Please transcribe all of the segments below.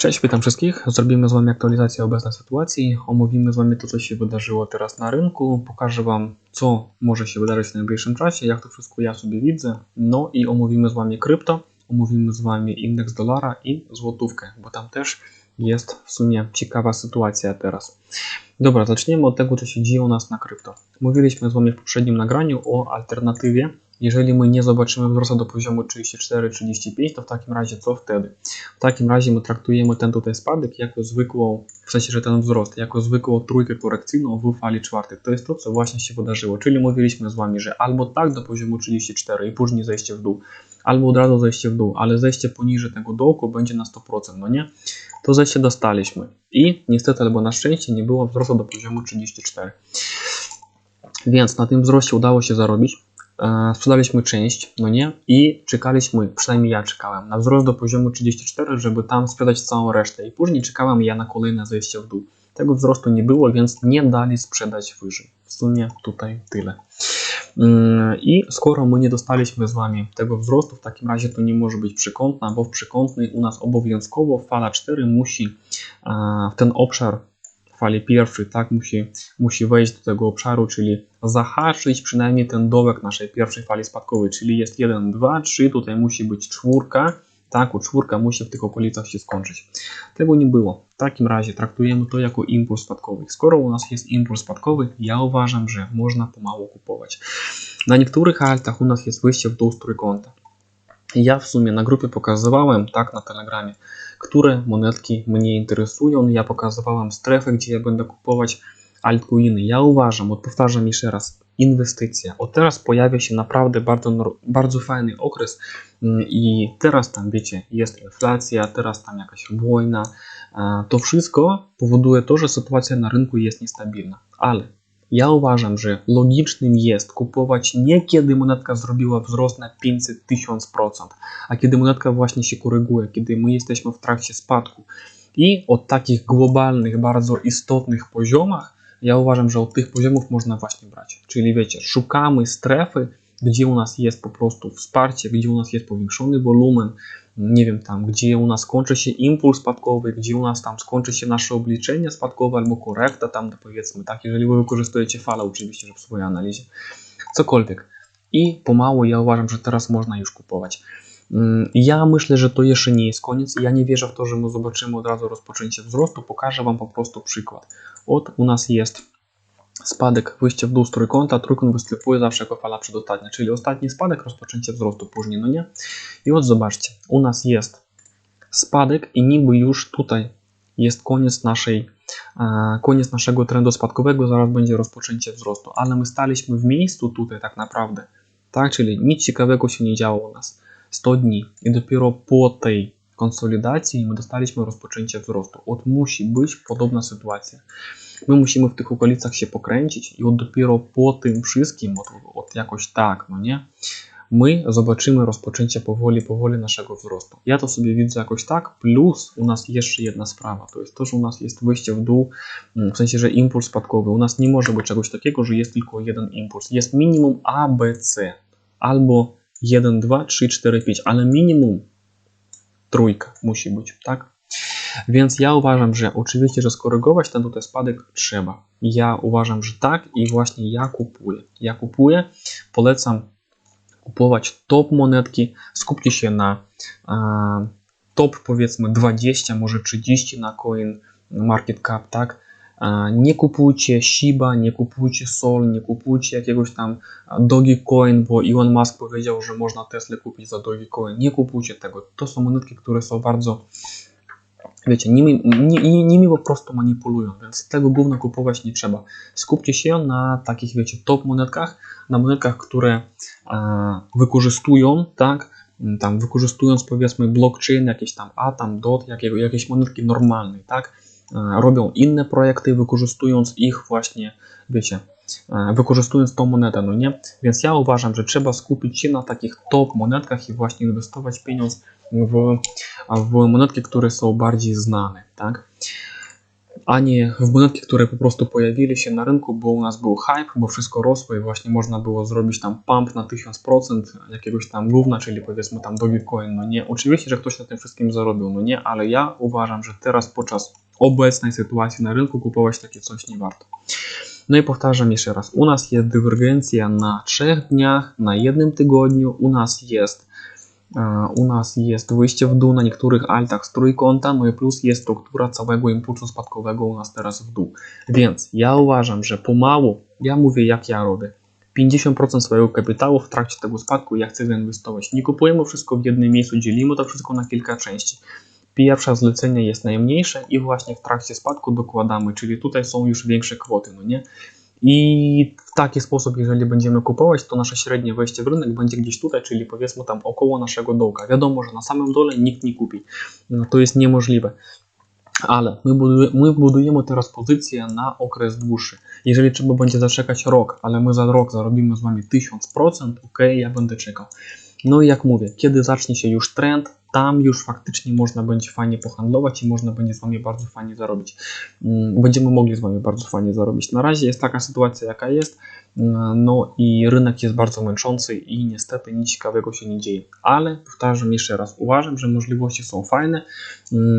Cześć, witam wszystkich. Zrobimy z Wami aktualizację obecnej sytuacji. Omówimy z Wami to, co się wydarzyło teraz na rynku. Pokażę Wam, co może się wydarzyć w najbliższym czasie, jak to wszystko ja sobie widzę. No i omówimy z Wami krypto, omówimy z Wami indeks dolara i złotówkę, bo tam też jest w sumie ciekawa sytuacja teraz. Dobra, zaczniemy od tego, co się dzieje u nas na krypto. Mówiliśmy z Wami w poprzednim nagraniu o alternatywie. Jeżeli my nie zobaczymy wzrostu do poziomu 34-35, to w takim razie co wtedy? W takim razie my traktujemy ten tutaj spadek jako zwykłą, w sensie, że ten wzrost, jako zwykłą trójkę korekcyjną w fali czwartej. To jest to, co właśnie się wydarzyło. Czyli mówiliśmy z Wami, że albo tak do poziomu 34 i później zejście w dół, albo od razu zejście w dół, ale zejście poniżej tego dołku będzie na 100%, no nie? To zejście dostaliśmy. I niestety albo na szczęście nie było wzrostu do poziomu 34. Więc na tym wzroście udało się zarobić. E, sprzedaliśmy część, no nie? I czekaliśmy, przynajmniej ja czekałem, na wzrost do poziomu 34, żeby tam sprzedać całą resztę. I później czekałem ja na kolejne zejście w dół. Tego wzrostu nie było, więc nie dali sprzedać wyżej. W sumie tutaj tyle. Mm, I skoro my nie dostaliśmy z Wami tego wzrostu, w takim razie to nie może być przekątna, bo w przekątnej u nas obowiązkowo fala 4 musi e, w ten obszar fali pierwszej, tak, musi, musi wejść do tego obszaru, czyli zahaczyć przynajmniej ten dołek naszej pierwszej fali spadkowej, czyli jest 1, 2, 3, tutaj musi być czwórka, tak, u czwórka musi w tych okolicach się skończyć. Tego nie było. W takim razie traktujemy to jako impuls spadkowy. Skoro u nas jest impuls spadkowy, ja uważam, że można pomału kupować. Na niektórych altach u nas jest wyjście w dół trójkąta. Ja w sumie na grupie pokazywałem, tak, na Telegramie, które monetki mnie interesują. Ja pokazywałem strefę, gdzie ja będę kupować altcoiny. Ja uważam, powtarzam jeszcze raz, inwestycja. Od teraz pojawia się naprawdę bardzo, bardzo fajny okres mm, i teraz tam, wiecie, jest inflacja, teraz tam jakaś wojna. To wszystko powoduje to, że sytuacja na rynku jest niestabilna. Ale ja uważam, że logicznym jest kupować nie kiedy monetka zrobiła wzrost na 500 1000%, a kiedy monetka właśnie się koryguje, kiedy my jesteśmy w trakcie spadku. I od takich globalnych, bardzo istotnych poziomach, ja uważam, że od tych poziomów można właśnie brać. Czyli wiecie, szukamy strefy, gdzie u nas jest po prostu wsparcie, gdzie u nas jest powiększony wolumen, nie wiem tam, gdzie u nas kończy się impuls spadkowy, gdzie u nas tam skończy się nasze obliczenie spadkowe albo korekta tam powiedzmy, tak, jeżeli wy wykorzystujecie falę oczywiście, że w swojej analizie, cokolwiek. I pomału ja uważam, że teraz można już kupować. Ja myślę, że to jeszcze nie jest koniec. Ja nie wierzę w to, że my zobaczymy od razu rozpoczęcie wzrostu. Pokażę Wam po prostu przykład. Od u nas jest spadek, wyjście w dół z trójkąta, trójkąt występuje zawsze jako fala przedostatnia, czyli ostatni spadek, rozpoczęcie wzrostu później, no nie? I od zobaczcie, u nas jest spadek i niby już tutaj jest koniec naszej, e, koniec naszego trendu spadkowego, zaraz będzie rozpoczęcie wzrostu, ale my staliśmy w miejscu tutaj tak naprawdę, tak, czyli nic ciekawego się nie działo u nas. 100 dni i dopiero po tej konsolidacji my dostaliśmy rozpoczęcie wzrostu. Od musi być podobna sytuacja. My musimy w tych okolicach się pokręcić i od dopiero po tym wszystkim, od, od jakoś tak, no nie, my zobaczymy rozpoczęcie powoli, powoli naszego wzrostu. Ja to sobie widzę jakoś tak, plus u nas jeszcze jedna sprawa, to jest to, że u nas jest wyjście w dół, w sensie, że impuls spadkowy. U nas nie może być czegoś takiego, że jest tylko jeden impuls. Jest minimum A, B, C, albo 1, 2, 3, 4, 5, ale minimum trójka musi być, tak? Więc ja uważam, że oczywiście, że skorygować ten tutaj spadek trzeba. Ja uważam, że tak i właśnie ja kupuję. Ja kupuję, polecam kupować top monetki, skupcie się na e, top powiedzmy 20, może 30 na coin market cap, tak? Nie kupujcie Shiba, nie kupujcie Sol, nie kupujcie jakiegoś tam Dogecoin, bo Elon Musk powiedział, że można Tesla kupić za Dogecoin. Nie kupujcie tego. To są monetki, które są bardzo wiecie, nimi, nimi, nimi po prostu manipulują, więc tego gówno kupować nie trzeba. Skupcie się na takich, wiecie, top monetkach, na monetkach, które e, wykorzystują, tak, tam wykorzystując powiedzmy blockchain, jakieś tam Atom, DOT, jakiego, jakieś monetki normalne, tak, robią inne projekty, wykorzystując ich właśnie, wiecie, e, wykorzystując tą monetę, no nie? Więc ja uważam, że trzeba skupić się na takich top monetkach i właśnie inwestować pieniądz w, w monetki, które są bardziej znane, tak? a nie w monetki, które po prostu pojawili się na rynku, bo u nas był hype, bo wszystko rosło i właśnie można było zrobić tam pump na 1000% jakiegoś tam gówna, czyli powiedzmy tam Dogecoin, no nie. Oczywiście, że ktoś na tym wszystkim zarobił, no nie, ale ja uważam, że teraz podczas obecnej sytuacji na rynku kupować takie coś nie warto. No i powtarzam jeszcze raz, u nas jest dywergencja na trzech dniach, na jednym tygodniu, u nas jest e, u nas jest wyjście w dół na niektórych altach z trójkąta, no i plus jest struktura całego impulsu spadkowego u nas teraz w dół. Więc ja uważam, że pomału, ja mówię jak ja robię, 50% swojego kapitału w trakcie tego spadku ja chcę zainwestować. Nie kupujemy wszystko w jednym miejscu, dzielimy to wszystko na kilka części. Pierwsze zlecenie jest najmniejsze i właśnie w trakcie spadku dokładamy, czyli tutaj są już większe kwoty, no nie? I w taki sposób, jeżeli będziemy kupować, to nasze średnie wejście w rynek będzie gdzieś tutaj, czyli powiedzmy tam około naszego dołka. Wiadomo, że na samym dole nikt nie kupi. No, to jest niemożliwe. Ale my, my budujemy teraz pozycję na okres dłuższy. Jeżeli trzeba będzie zaczekać rok, ale my za rok zarobimy z Wami 1000%, ok, ja będę czekał. No i jak mówię, kiedy zacznie się już trend, tam już faktycznie można będzie fajnie pohandlować i można będzie z Wami bardzo fajnie zarobić. Będziemy mogli z Wami bardzo fajnie zarobić. Na razie jest taka sytuacja, jaka jest. No i rynek jest bardzo męczący i niestety nic ciekawego się nie dzieje. Ale powtarzam jeszcze raz, uważam, że możliwości są fajne.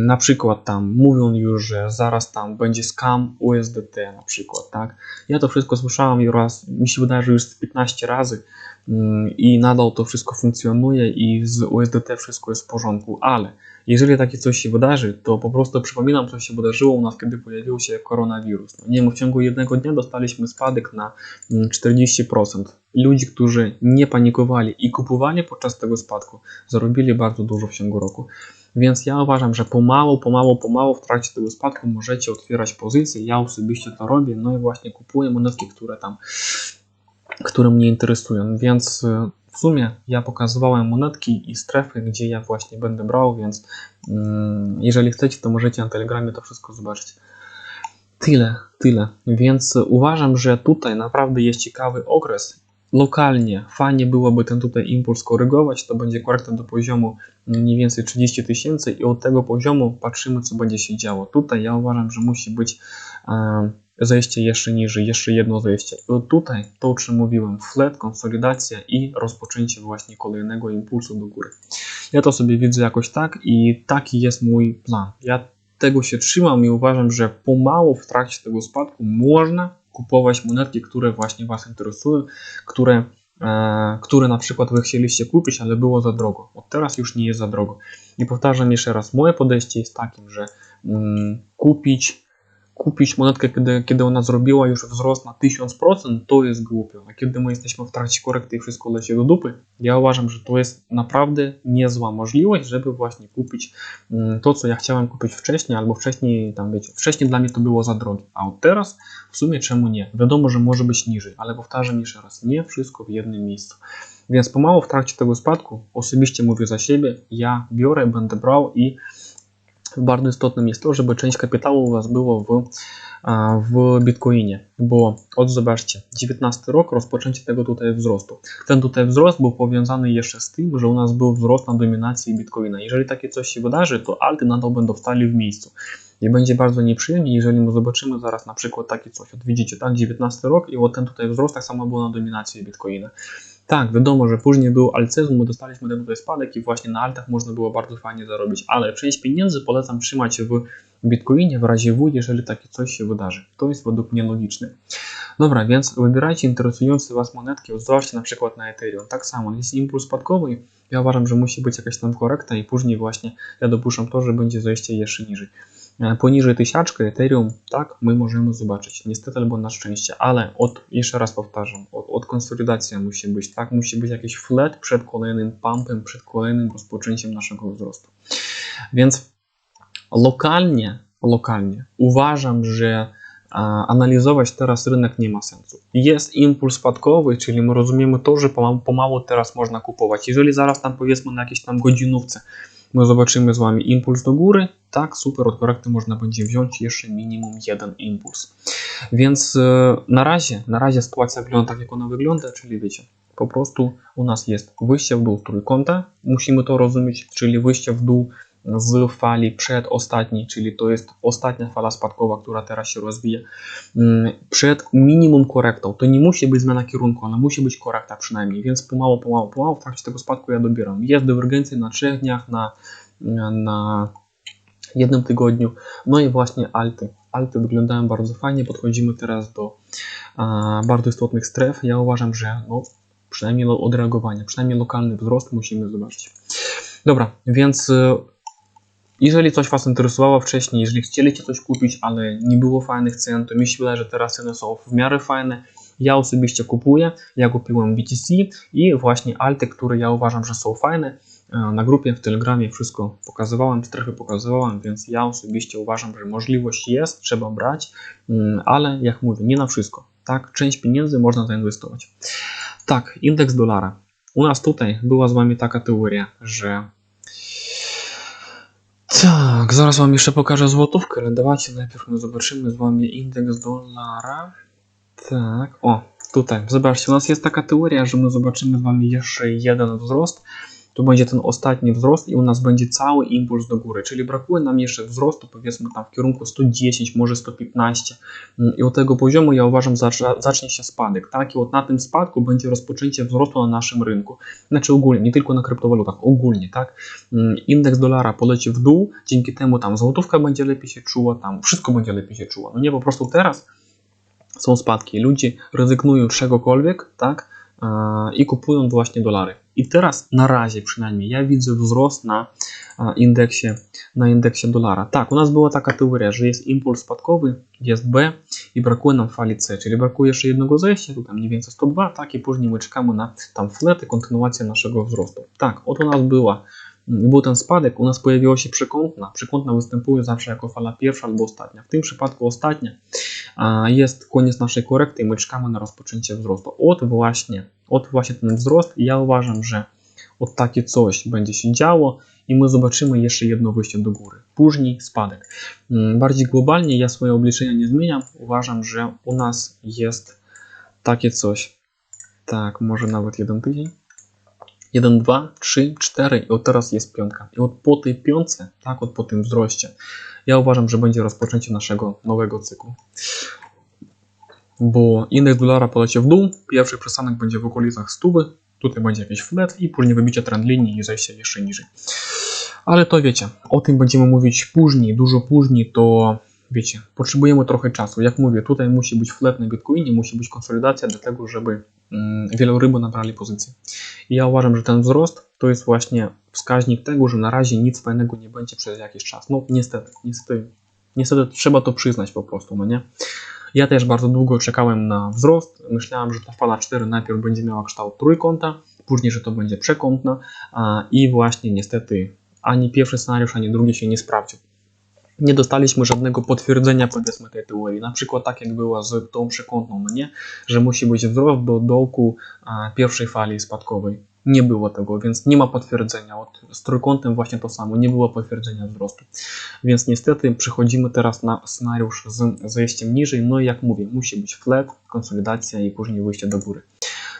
Na przykład tam mówią już, że zaraz tam będzie scam USDT na przykład, tak? Ja to wszystko słyszałem i raz, mi się wydaje, że już z 15 razy i nadal to wszystko funkcjonuje i z USDT wszystko jest w porządku, ale jeżeli takie coś się wydarzy, to po prostu przypominam, co się wydarzyło u nas, kiedy pojawił się koronawirus. No, nie wiem, w ciągu jednego dnia dostaliśmy spadek na 40%. Ludzi, którzy nie panikowali i kupowali podczas tego spadku, zarobili bardzo dużo w ciągu roku. Więc ja uważam, że pomału, pomału, pomału w trakcie tego spadku możecie otwierać pozycje. Ja osobiście to robię, no i właśnie kupuję monetki, które tam które mnie interesują, więc y, w sumie ja pokazywałem monetki i strefy, gdzie ja właśnie będę brał, więc mm, jeżeli chcecie, to możecie na Telegramie to wszystko zobaczyć. Tyle, tyle. Więc uważam, że tutaj naprawdę jest ciekawy okres. Lokalnie fajnie byłoby ten tutaj impuls korygować, to będzie korekta do poziomu mniej więcej 30 tysięcy i od tego poziomu patrzymy, co będzie się działo. Tutaj ja uważam, że musi być zejście jeszcze niżej, jeszcze jedno zejście. I tutaj to, o czym mówiłem, flat, konsolidacja i rozpoczęcie właśnie kolejnego impulsu do góry. Ja to sobie widzę jakoś tak i taki jest mój plan. Ja tego się trzymam i uważam, że pomału w trakcie tego spadku można kupować monetki, które właśnie Was interesują, które, e, które na przykład Wy chcieliście kupić, ale było za drogo. Od teraz już nie jest za drogo. I powtarzam jeszcze raz, moje podejście jest takim, że mm, kupić kupić monetkę, kiedy, kiedy ona zrobiła już wzrost na 1000%, to jest głupio. A kiedy my jesteśmy w trakcie korekty i wszystko leci do dupy, ja uważam, że to jest naprawdę niezła możliwość, żeby właśnie kupić mm, to, co ja chciałem kupić wcześniej, albo wcześniej, tam wiecie, wcześniej dla mnie to było za drogie, a od teraz w sumie czemu nie? Wiadomo, że może być niżej, ale powtarzam jeszcze raz, nie wszystko w jednym miejscu. Więc pomału w trakcie tego spadku, osobiście mówię za siebie, ja biorę, będę brał i bardzo istotnym jest to, żeby część kapitału u Was było w, w Bitcoinie, bo od zobaczcie, 19 rok, rozpoczęcie tego tutaj wzrostu. Ten tutaj wzrost był powiązany jeszcze z tym, że u nas był wzrost na dominacji Bitcoina. Jeżeli takie coś się wydarzy, to alty nadal będą stali w miejscu. I będzie bardzo nieprzyjemnie, jeżeli my zobaczymy zaraz na przykład takie coś. Od widzicie, tak, 19 rok i od ten tutaj wzrost tak samo był na dominacji Bitcoina. Tak, wiadomo, że później był alcezum, my dostaliśmy ten tutaj spadek i właśnie na altach można było bardzo fajnie zarobić, ale część pieniędzy polecam trzymać w Bitcoinie w razie W, jeżeli takie coś się wydarzy. To jest według mnie logiczne. Dobra, więc wybierajcie interesujące Was monetki, zobaczcie na przykład na Ethereum. Tak samo, jest impuls spadkowy, ja uważam, że musi być jakaś tam korekta i później właśnie ja dopuszczam to, że będzie zejście jeszcze niżej. E, poniżej tysiaczkę Ethereum, tak, my możemy zobaczyć, niestety albo na szczęście, ale od, jeszcze raz powtarzam, od, od konsolidacja musi być, tak, musi być jakiś flat przed kolejnym pumpem, przed kolejnym rozpoczęciem naszego wzrostu. Więc lokalnie, lokalnie uważam, że analizować teraz rynek nie ma sensu. Jest impuls spadkowy, czyli my rozumiemy to, że pomału teraz można kupować. Jeżeli zaraz tam powiedzmy na jakiejś tam godzinówce my zobaczymy z Wami impuls do góry, tak, super, od korekty można będzie wziąć jeszcze minimum jeden impuls. Więc e, na razie, na razie sytuacja wygląda tak, jak ona wygląda, czyli wiecie, po prostu u nas jest wyjście w dół trójkąta, musimy to rozumieć, czyli wyjście w dół z fali przedostatniej, czyli to jest ostatnia fala spadkowa, która teraz się rozwija, mm, przed minimum korektą. To nie musi być zmiana kierunku, ale musi być korekta przynajmniej, więc pomału, pomału, pomału w trakcie tego spadku ja dobieram. Jest dywergencja na trzech dniach, na, na jednym tygodniu, no i właśnie alty. Alty wyglądają bardzo fajnie, podchodzimy teraz do a, bardzo istotnych stref. Ja uważam, że no, przynajmniej odreagowanie, przynajmniej lokalny wzrost musimy zobaczyć. Dobra, więc y, jeżeli coś Was interesowało wcześniej, jeżeli chcieliście coś kupić, ale nie było fajnych cen, to mi się wydaje, że teraz ceny są w miarę fajne. Ja osobiście kupuję, ja kupiłem BTC i właśnie alty, które ja uważam, że są fajne. E, Na grupie w Telegramie wszystko pokazywałem, strefy pokazywałem, więc ja osobiście uważam, że możliwość jest, trzeba brać, mm, ale jak mówię, nie na wszystko. Tak, część pieniędzy można zainwestować. Tak, indeks dolara. U nas tutaj była z Wami taka teoria, że tak, zaraz Wam jeszcze pokażę złotówkę, ale dawajcie najpierw my zobaczymy z Wami indeks dolara. Tak, o, tutaj, zobaczcie, u nas jest taka teoria, że my zobaczymy z Wami jeszcze jeden wzrost. To będzie ten ostatni wzrost i u nas będzie cały impuls do góry, czyli brakuje nam jeszcze wzrostu, powiedzmy tam w kierunku 110, może 115 Mm, i od tego poziomu ja uważam zacz- zacznie się spadek, tak? I od na tym spadku będzie rozpoczęcie wzrostu na naszym rynku. Znaczy ogólnie, nie tylko na kryptowalutach, ogólnie, tak? Mm, Indeks dolara poleci w dół, dzięki temu tam złotówka będzie lepiej się czuła, tam wszystko będzie lepiej się czuło. No nie, po prostu teraz są spadki, ludzie rezygnują z czegokolwiek, tak? A, I kupują właśnie dolary. I teraz na razie przynajmniej ja widzę wzrost na a, indeksie, na indeksie dolara. Tak, u nas była taka teoria, że jest impuls spadkowy, jest B i brakuje nam fali C, czyli brakuje jeszcze jednego zejścia, tu tam mniej więcej 102, tak i później my czekamy na tam flat i kontynuację naszego wzrostu. Tak, oto u nas była był ten spadek, u nas pojawiła się przekątna. Przekątna występuje zawsze jako fala pierwsza albo ostatnia. W tym przypadku ostatnia jest koniec naszej korekty i my czekamy na rozpoczęcie wzrostu. Od właśnie, od właśnie ten wzrost ja uważam, że od takie coś będzie się działo i my zobaczymy jeszcze jedno wyjście do góry. Później spadek. Mm, Bardziej globalnie ja swoje obliczenia nie zmieniam. Uważam, że u nas jest takie coś. Tak, może nawet jeden tydzień. 1, 2, 3, 4 i od teraz jest piątka. I od po tej piątce, tak, od po tym wzroście, ja uważam, że będzie rozpoczęcie naszego nowego cyklu. Bo indeks dolara poleci w dół, pierwszy przystanek będzie w okolicach stówy, tutaj będzie jakiś flat i później wybicie trend linii i zejście jeszcze niżej. Ale to wiecie, o tym będziemy mówić później, dużo później, to wiecie, potrzebujemy trochę czasu. Jak mówię, tutaj musi być flat na Bitcoinie, musi być konsolidacja do tego, żeby wieloryby nabrali pozycję. I ja uważam, że ten wzrost to jest właśnie wskaźnik tego, że na razie nic fajnego nie będzie przez jakiś czas. No niestety, niestety, niestety trzeba to przyznać po prostu, no nie? Ja też bardzo długo czekałem na wzrost. Myślałem, że ta fala 4 najpierw będzie miała kształt trójkąta, później, że to będzie przekątna i właśnie niestety ani pierwszy scenariusz, ani drugi się nie sprawdził. Nie dostaliśmy żadnego potwierdzenia powiedzmy tej teorii. Na przykład tak jak była z tą przekątną, no nie? Że musi być wzrost do dołku pierwszej fali spadkowej. Nie było tego, więc nie ma potwierdzenia. Od, z trójkątem właśnie to samo, nie było potwierdzenia wzrostu. Więc niestety przechodzimy teraz na scenariusz z zejściem niżej. No i jak mówię, musi być flat, konsolidacja i później wyjście do góry.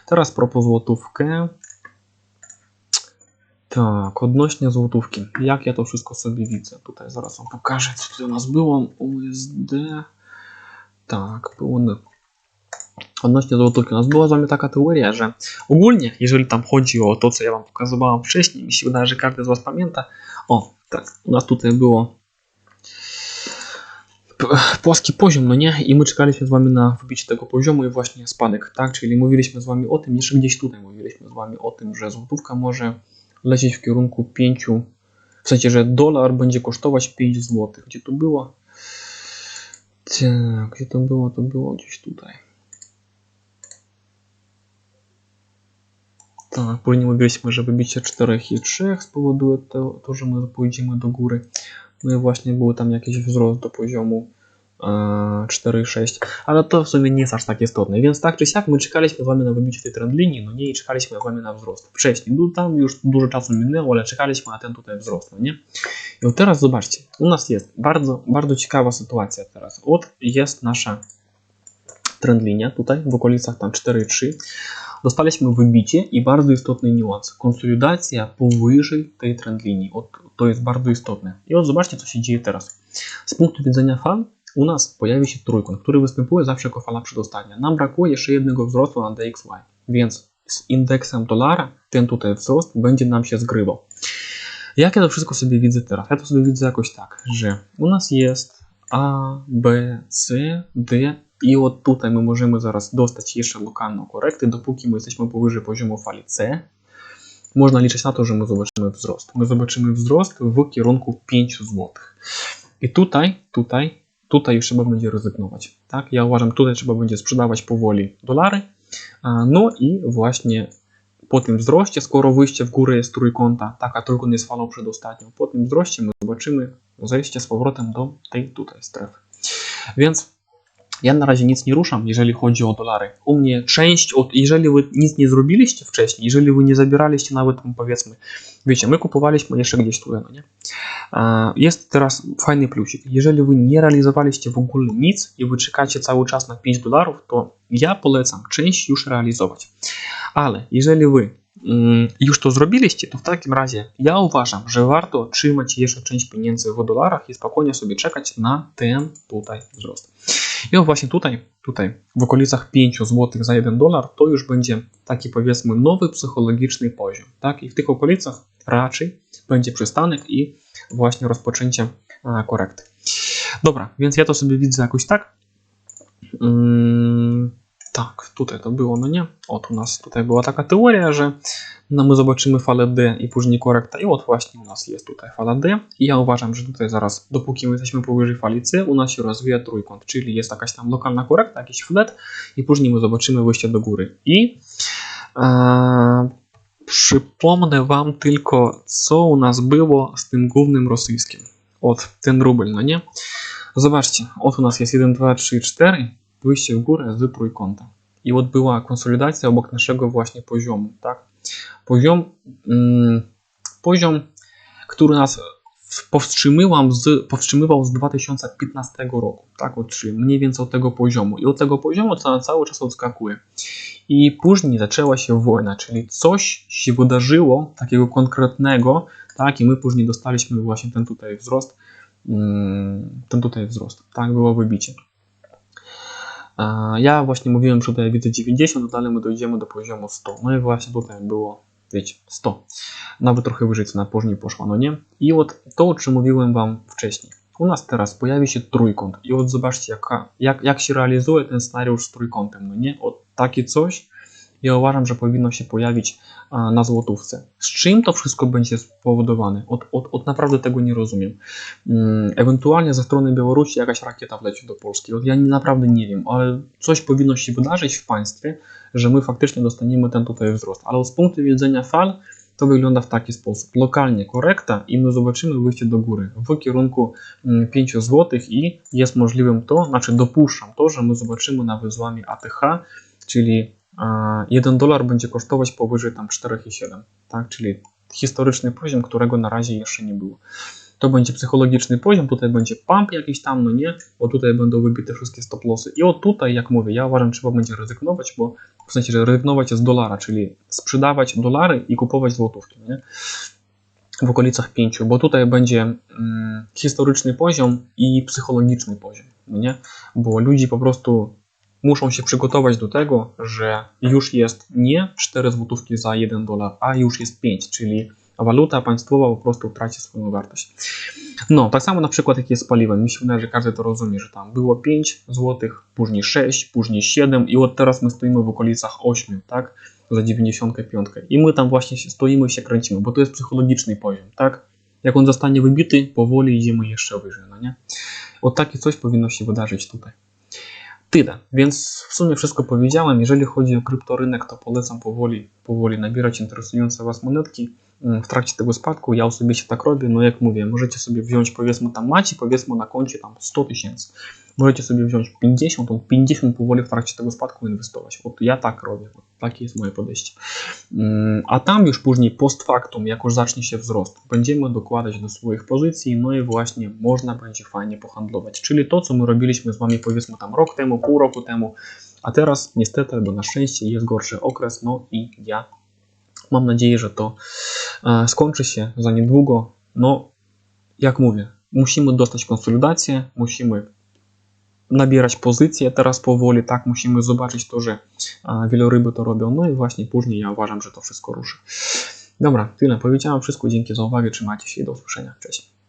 Teraz propos złotówkę. Tak, odnośnie złotówki. Jak ja to wszystko sobie widzę? Tutaj zaraz wam pokażę, co tutaj u nas było. USD. Tak, było. Odnośnie złotówki, u nas była z wami taka teoria, że ogólnie, jeżeli tam chodzi o to, co ja wam pokazywałem wcześniej, mi się wydaje, że każdy z was pamięta. O, tak, u nas tutaj było płaski poziom, no nie? I my czekaliśmy z wami na wybicie tego poziomu i właśnie spadek, tak? Czyli mówiliśmy z wami o tym, jeszcze gdzieś tutaj mówiliśmy z wami o tym, że złotówka może lecieć w kierunku 5, w sensie, że dolar będzie kosztować 5 zł. Gdzie to było? Tak, gdzie to było? To było gdzieś tutaj. Tak, później mówiliśmy, że wybicie 4 i 3 spowoduje to, to, że my pójdziemy do góry. No i właśnie był tam jakiś wzrost do poziomu 4,6, ale to w sumie nie jest aż tak istotne. Więc tak czy siak my czekaliśmy z wami na wybicie tej trend linii, no nie i czekaliśmy z wami na wzrost. Wcześniej, no tam już dużo czasu minęło, ale czekaliśmy na ten tutaj wzrost, no nie? I teraz zobaczcie, u nas jest bardzo, bardzo ciekawa sytuacja teraz. Od jest nasza trend linia tutaj w okolicach tam 4,3. dostaliśmy wybicie i bardzo istotny niuans. Konsolidacja powyżej tej trendlinii. Od, to jest bardzo istotne. I od zobaczcie, co się dzieje teraz. Z punktu widzenia fal, u nas pojawi się trójkąt, który występuje zawsze jako fala przedostatnia. Nam brakuje jeszcze jednego wzrostu na DXY, więc z indeksem dolara ten tutaj wzrost będzie nam się zgrywał. Jak ja to wszystko sobie widzę teraz? Ja to sobie widzę jakoś tak, że u nas jest A, B, C, D i od tutaj my możemy zaraz dostać jeszcze lokalną korektę, dopóki my jesteśmy powyżej poziomu fali C. Można liczyć na to, że my zobaczymy wzrost. My zobaczymy wzrost w kierunku 5 zł. I tutaj, tutaj, tutaj już trzeba będzie rezygnować. Tak? Ja uważam, tutaj trzeba będzie sprzedawać powoli dolary. No i właśnie po tym wzroście, skoro wyjście w górę jest trójkąta, taka trójkąt jest falą przedostatnią, po tym wzroście my zobaczymy zejście z powrotem do tej tutaj strefy. Więc ja na razie nic nie ruszam, jeżeli chodzi o dolary. U mnie część, od, jeżeli wy nic nie zrobiliście wcześniej, jeżeli wy nie zabieraliście nawet, powiedzmy, wiecie, my kupowaliśmy jeszcze gdzieś tu, no nie? Jest teraz fajny plusik. Jeżeli wy nie realizowaliście w ogóle nic i wy czekacie cały czas na 5 dolarów, to ja polecam część już realizować. Ale jeżeli wy mm, już to zrobiliście, to w takim razie ja uważam, że warto trzymać jeszcze część pieniędzy w dolarach i spokojnie sobie czekać na ten tutaj wzrost. I właśnie tutaj, tutaj w okolicach 5 zł za 1 dolar, to już będzie taki powiedzmy nowy psychologiczny poziom. Tak? I w tych okolicach raczej będzie przystanek i właśnie rozpoczęcie korekty. Dobra, więc ja to sobie widzę jakoś tak. Hmm, tak, tutaj to było, no nie? Od u nas tutaj była taka teoria, że no my zobaczymy falę D i później korekta i od właśnie u nas jest tutaj fala D i ja uważam, że tutaj zaraz, dopóki my jesteśmy powyżej fali C, u nas się rozwija trójkąt, czyli jest jakaś tam lokalna korekta, jakiś flat i później my zobaczymy wyjście do góry. I e, przypomnę Wam tylko, co u nas było z tym głównym rosyjskim. Od ten rubel, no nie? Zobaczcie, od u nas jest 1, 2, 3, 4, wyjście w górę z trójkąta. I odbyła konsolidacja obok naszego właśnie poziomu, tak? Poziom, mm, poziom, który nas powstrzymywał z, powstrzymywał z 2015 roku, tak? Czyli mniej więcej od tego poziomu. I od tego poziomu to cały czas odskakuje. I później zaczęła się wojna, czyli coś się wydarzyło takiego konkretnego, tak? I my później dostaliśmy właśnie ten tutaj wzrost, mm, ten tutaj wzrost, tak? Było wybicie. Ja właśnie mówiłem, że widzę 90, dalej my dojdziemy do poziomu 100. No i właśnie tutaj było, wiecie, 100. Nawet trochę wyżej cena później poszła, no nie? I od to, o czym mówiłem Wam wcześniej. U nas teraz pojawi się trójkąt i od zobaczcie, jaka, jak, jak się realizuje ten scenariusz z trójkątem, no nie? Od takie coś ja uważam, że powinno się pojawić na złotówce. Z czym to wszystko będzie spowodowane? Od, od, od naprawdę tego nie rozumiem. Mm, ewentualnie ze strony Białorusi jakaś rakieta wleci do Polski. Ja naprawdę nie wiem, ale coś powinno się wydarzyć w państwie, że my faktycznie dostaniemy ten tutaj wzrost. Ale z punktu widzenia fal to wygląda w taki sposób. Lokalnie korekta i my zobaczymy wyjście do góry w kierunku 5 mm, zł i jest możliwym to, znaczy dopuszczam to, że my zobaczymy na wyzłamie ATH, czyli 1 dolar będzie kosztować powyżej tam 4,7, tak? czyli historyczny poziom, którego na razie jeszcze nie było. To będzie psychologiczny poziom, tutaj będzie pump jakiś tam, no nie, bo tutaj będą wybite wszystkie stop lossy. I od tutaj, jak mówię, ja uważam, trzeba będzie rezygnować, bo w sensie, że rezygnować z dolara, czyli sprzedawać dolary i kupować złotówki, nie? w okolicach 5, bo tutaj będzie mm, historyczny poziom i psychologiczny poziom, no nie? bo ludzi po prostu muszą się przygotować do tego, że już jest nie 4 złotówki za 1 dolar, a już jest 5, czyli waluta państwowa po prostu traci swoją wartość. No, tak samo na przykład jak jest z paliwem. Mi się wydaje, że każdy to rozumie, że tam było 5 zł, później 6, później 7 i od teraz my stoimy w okolicach 8, tak? Za 95. I my tam właśnie stoimy i się kręcimy, bo to jest psychologiczny poziom, tak? Jak on zostanie wybity, powoli idziemy jeszcze wyżej, no nie? O takie coś powinno się wydarzyć tutaj. Tyle, więc w sumie wszystko powiedziałem. Jeżeli chodzi o kryptorynek, to polecam powoli, powoli nabierać interesujące Was monetki mm, w trakcie tego spadku. Ja osobiście tak robię, no jak mówię, możecie sobie wziąć powiedzmy tam macie, powiedzmy na koncie tam 100 tysięcy. Możecie sobie wziąć 50, on 50 powoli w trakcie tego spadku inwestować. Od ja tak robię, takie jest moje podejście. Mm, a tam już później post factum, jak już zacznie się wzrost, będziemy dokładać do swoich pozycji, no i właśnie można będzie fajnie pohandlować. Czyli to, co my robiliśmy z Wami powiedzmy tam rok temu, pół roku temu, A teraz niestety, albo na szczęście jest gorszy okres, no i ja mam nadzieję, że to e, skończy się za niedługo. No, jak mówię, musimy dostać konsolidację, musimy nabierać pozycje teraz powoli, tak, musimy zobaczyć to, że wieloryby to robią, no i właśnie później ja uważam, że to wszystko ruszy. Dobra, tyle powiedziałem, wszystko, dzięki za uwagę, trzymajcie się i do usłyszenia, cześć.